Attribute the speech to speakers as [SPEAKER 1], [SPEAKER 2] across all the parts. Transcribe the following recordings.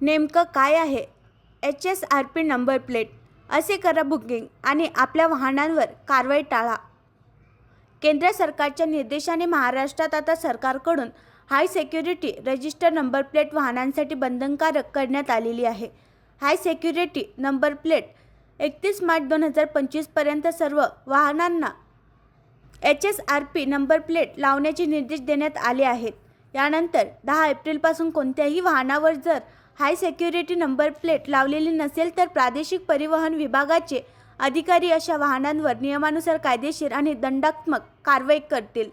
[SPEAKER 1] नेमकं काय आहे? H S R P number plate असे करा बुकिंग आणि आपल्या वाहनांवर कारवाई टाळा. केंद्र सरकारच्या निर्देशाने महाराष्ट्रात आता सरकारकडून high security register number plate वाहनांसाठी बंधनकारक करण्यात आलेली आहे. हाय सेक्युरिटी नंबर प्लेट एकतीस मार्च दोन हजार पंचवीसपर्यंत सर्व वाहनांना H S R P number plate लावण्याचे निर्देश देण्यात आले आहेत. यानंतर दहा एप्रिलपासून कोणत्याही वाहनावर जर हाय सेक्युरिटी नंबर प्लेट लावलेली नसेल तर प्रादेशिक परिवहन विभागाचे अधिकारी अशा वाहनांवर नियमानुसार कायदेशीर आणि दंडात्मक कारवाई करतील.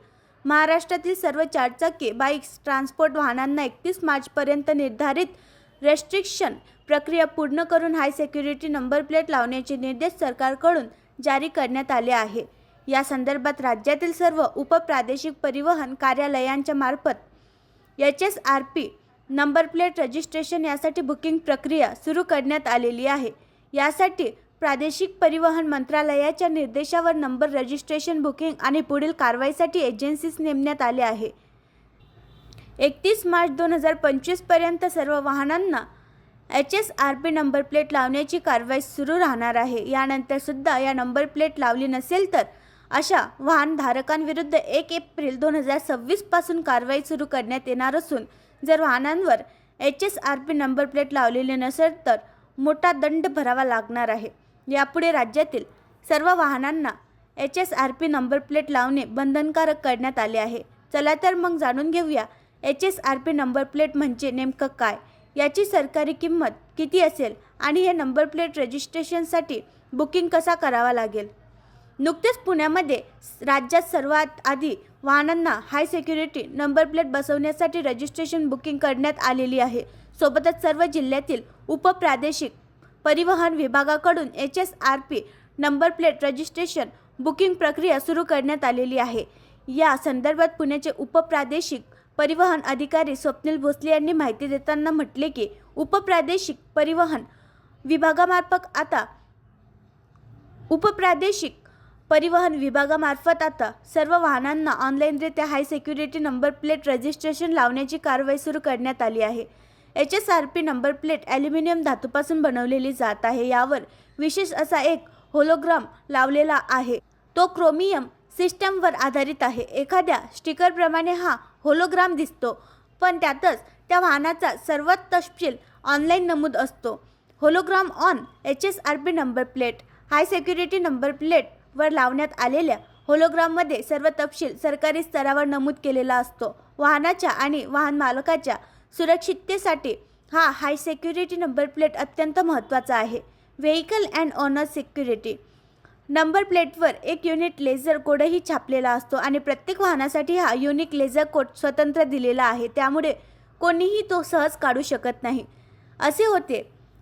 [SPEAKER 1] महाराष्ट्रातील सर्व चारचाकी बाईक्स ट्रान्सपोर्ट वाहनांना एकतीस मार्चपर्यंत निर्धारित रेस्ट्रिक्शन प्रक्रिया पूर्ण करून हाय सेक्युरिटी नंबर प्लेट लावण्याचे निर्देश सरकारकडून जारी करण्यात आले आहे. या संदर्भात राज्यातील सर्व उपप्रादेशिक परिवहन कार्यालयांच्या मार्फत H S R P number plate registration यासाठी बुकिंग प्रक्रिया सुरू करण्यात आलेली आहे. यासाठी प्रादेशिक परिवहन मंत्रालयाच्या निर्देशावर नंबर रजिस्ट्रेशन बुकिंग आणि पुढील कारवाईसाठी एजन्सीज नेमण्यात आले आहे. एकतीस मार्च दोन हजार पंचवीसपर्यंत सर्व वाहनांना H S R P number plate लावण्याची कारवाई सुरू राहणार आहे. यानंतर सुद्धा या नंबर प्लेट लावली नसेल तर अशा वाहनधारकांविरुद्ध एक एप्रिल दोन हजार सव्वीसपासून कारवाई सुरू करण्यात येणार असून जर वाहनांवर H S R P number plate लावलेली नसेल तर मोठा दंड भरावा लागणार आहे. यापुढे राज्यातील सर्व वाहनांना H S R P number plate लावणे बंधनकारक करण्यात आले आहे. चला तर मग जाणून घेऊया H S R P number plate म्हणजे नेमकं काय? याची सरकारी किंमत किती असेल? आणि हे नंबर प्लेट रजिस्ट्रेशनसाठी बुकिंग कसा करावा लागेल? नुकतेच पुण्यामध्ये राज्यात सर्वात आधी वाहनांना हाय सेक्युरिटी नंबर प्लेट बसवण्यासाठी रजिस्ट्रेशन बुकिंग करण्यात आलेली आहे. सोबतच सर्व जिल्ह्यातील उपप्रादेशिक परिवहन विभागाकडून H S R P number plate registration booking प्रक्रिया सुरू करण्यात आलेली आहे. या संदर्भात पुण्याचे उपप्रादेशिक परिवहन अधिकारी स्वप्नील भोसले यांनी माहिती देताना म्हटले की उपप्रादेशिक परिवहन विभागामार्फत आता उपप्रादेशिक परिवहन विभागामार्फत आता सर्व वाहनांना ऑनलाईनरित्या high security number plate registration लावण्याची कारवाई सुरू करण्यात आली आहे. H S R P number plate aluminium धातूपासून बनवलेली जात आहे. यावर विशेष असा एक होलोग्राम लावलेला आहे. तो क्रोमियम सिस्टमवर आधारित आहे. एखाद्या स्टिकरप्रमाणे हा होलोग्राम दिसतो पण त्यातच त्या वाहनाचा सर्व तपशील ऑनलाईन नमूद असतो. Hologram on H S R P number plate high security number plate वर लावण्यात आलेल्या होलोग्राममध्ये सर्व तपशील सरकारी स्तरावर नमूद केलेला असतो. वाहनाच्या आणि वाहन मालकाच्या सुरक्षिततेसाठी हा हाय सेक्युरिटी नंबर प्लेट अत्यंत महत्त्वाचा आहे. Vehicle and owner security number प्लेटवर एक युनिट लेझर कोडही छापलेला असतो आणि प्रत्येक वाहनासाठी हा युनिक लेझर कोड स्वतंत्र दिलेला आहे. त्यामुळे कोणीही तो सहज काढू शकत नाही. असे होते.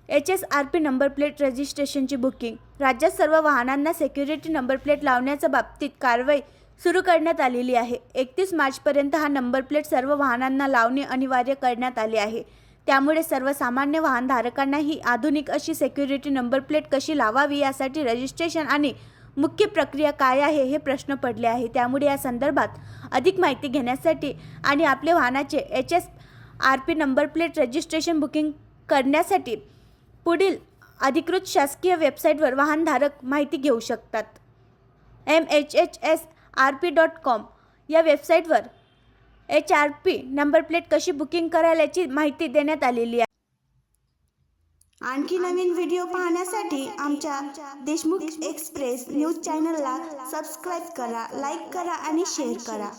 [SPEAKER 1] H S R P number plate रजिस्ट्रेशनची booking राज्यात सर्व वाहनांना सेक्युरिटी नंबर प्लेट लावण्याच्या बाबतीत कारवाई सुरू करण्यात आलेली आहे. एकतीस मार्चपर्यंत हा नंबर प्लेट सर्व वाहनांना लावणे अनिवार्य करण्यात आले आहे. त्यामुळे सर्वसामान्य वाहनधारकांना ही आधुनिक अशी सेक्युरिटी नंबर प्लेट कशी लावावी यासाठी रजिस्ट्रेशन आणि मुख्य प्रक्रिया काय आहे हे प्रश्न पडले आहे त्यामुळे या संदर्भात अधिक माहिती घेण्यासाठी आणि आपले वाहनाचे H S R P number plate registration booking करण्यासाठी पुढील अधिकृत शासकीय वेबसाईटवर वाहनधारक माहिती घेऊ शकतात. M H H S R P dot com या वेबसाईटवर H R P number plate कशी बुकिंग करायला याची माहिती देण्यात आलेली आहे. आणखी नवीन व्हिडिओ पाहण्यासाठी आमच्या देशमुख एक्सप्रेस न्यूज चॅनलला सबस्क्राईब करा लाईक करा आणि शेअर करा.